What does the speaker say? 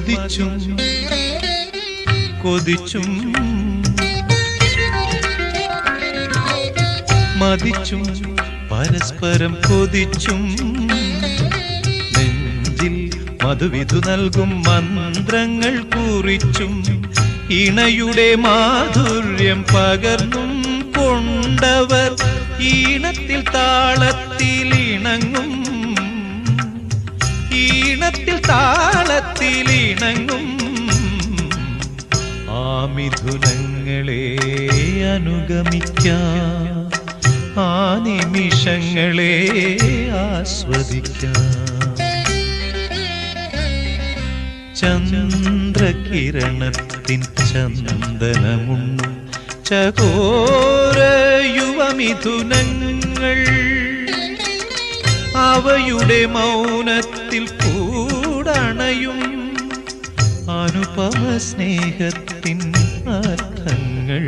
മതിച്ചും കൊതിച്ചും മതിച്ചും പരസ്പരം കൊതിച്ചും നെഞ്ചിൽ മധുവിധു നൽകും മന്ത്രങ്ങൾ കുറിച്ചും ഇണയുടെ മാധുര്യം പകർന്നും കൊണ്ടവർ ഈണത്തിൽ താളത്തിൽ ഇണങ്ങും ഈണത്തിൽ താളത്തിൽ ഇണങ്ങും ആ മിഥുനങ്ങളെ അനുഗമിക്കാം. ആ നിമിഷങ്ങളെ ആസ്വദിക്കാം. ചന്ദ്രകിരണത്തിൻ ചന്ദനമുണ്ണു ചകോര യുവമിഥുനങ്ങൾ അവയുടെ മൗനത്തിൽ അനുപമ സ്നേഹത്തിൻ അർത്ഥങ്ങൾ